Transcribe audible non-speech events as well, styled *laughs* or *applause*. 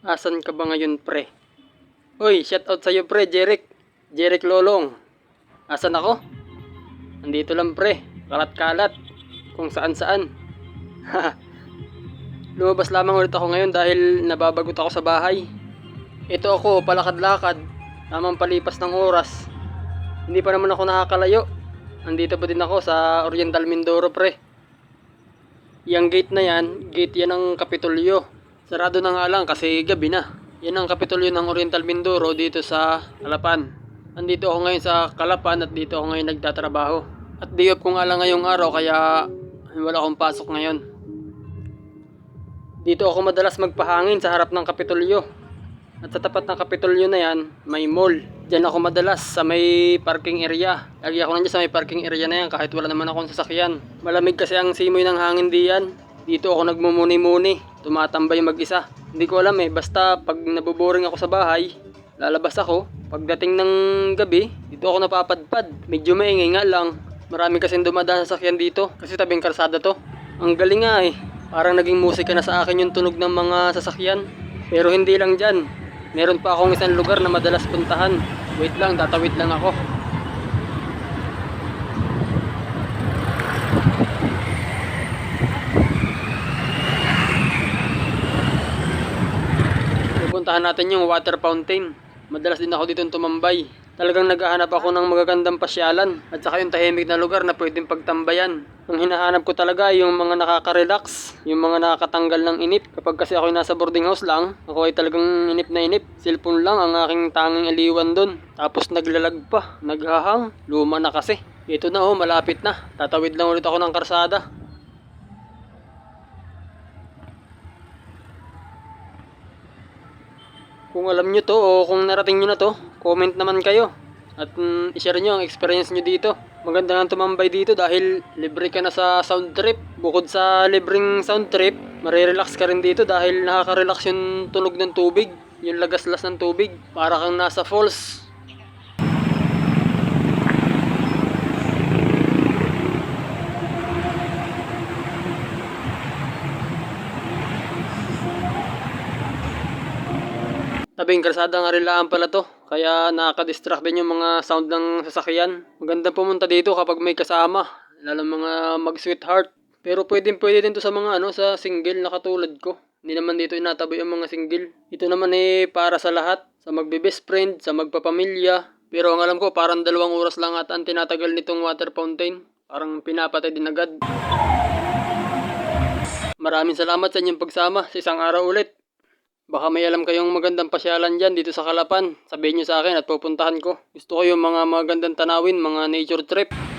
Asan ka ba ngayon, pre? Uy, shout out sa'yo, pre, Jeric. Jeric Lolong. Asan ako? Andito lang, pre. Kalat-kalat. Kung saan-saan. *laughs* Lumabas lamang ulit ako ngayon dahil nababagot ako sa bahay. Ito ako, palakad-lakad. Tamang palipas ng oras. Hindi pa naman ako nakakalayo. Andito pa din ako sa Oriental Mindoro, pre. Yang gate na yan, gate yan ng Kapitolyo. Sarado na nga lang kasi gabi na. Yan ang Kapitolyo ng Oriental Mindoro dito sa Kalapan. Andito ako ngayon sa Kalapan at dito ako ngayon nagtatrabaho. At day off ko nga lang ngayong araw kaya wala akong pasok ngayon. Dito ako madalas magpahangin sa harap ng Kapitolyo. At sa tapat ng Kapitolyo na yan, may mall. Diyan ako madalas sa may parking area. Lagi ako nandiyan sa may parking area na yan kahit wala naman akong sasakyan. Malamig kasi ang simoy ng hangin diyan. Dito ako nagmumuni-muni. Tumatambay mag-isa. Hindi ko alam eh, basta pag naboboring ako sa bahay, lalabas ako. Pagdating ng gabi, dito ako napapadpad. Medyo maingay nga lang. Marami kasing dumadaan sa sasakyan dito kasi tabing kalsada to. Ang galing nga eh. Parang naging musika na sa akin yung tunog ng mga sasakyan. Pero hindi lang dyan. Meron pa akong isang lugar na madalas puntahan. Wait lang, tatawid lang ako. Pupuntahan natin yung water fountain. Madalas din ako dito tumambay. Talagang naghahanap ako ng magagandang pasyalan at saka yung tahimik na lugar na pwedeng pagtambayan. Ang hinahanap ko talaga ay yung mga nakaka-relax, yung mga nakakatanggal ng inip. Kapag kasi ako nasa boarding house lang, ako ay talagang inip na inip. Cellphone lang ang aking tanging aliwan doon. Tapos naglalag pa, naghahang, luma na kasi. Ito na oh, malapit na. Tatawid lang ulit ako ng karsada. Kung alam nyo to o kung narating nyo na to, comment naman kayo. At mm, ishare nyo ang experience nyo dito. Maganda nga tumambay dito dahil libre ka na sa sound trip. Bukod sa libreng sound trip, marirelax ka rin dito dahil nakaka-relax yung tunog ng tubig. Yung lagaslas ng tubig. Para kang nasa falls. Tabing kalsada nga rin lang pala to. Kaya nakaka-distract din yung mga sound ng sasakyan. Maganda pumunta dito kapag may kasama. Lalo mga mag-sweetheart. Pero pwedeng pwede din to sa mga ano sa single na katulad ko. Hindi naman dito inataboy ang mga single. Ito naman eh para sa lahat. Sa magbe-best friend, sa magpapamilya. Pero ang alam ko parang dalawang oras lang at ang tinatagal nitong water fountain. Parang pinapatay din agad. Maraming salamat sa inyong pagsama sa isang araw ulit. Baka may alam kayong magandang pasyalan dyan dito sa Kalapan. Sabihin nyo sa akin at pupuntahan ko. Gusto ko yung mga magandang tanawin, mga nature trip.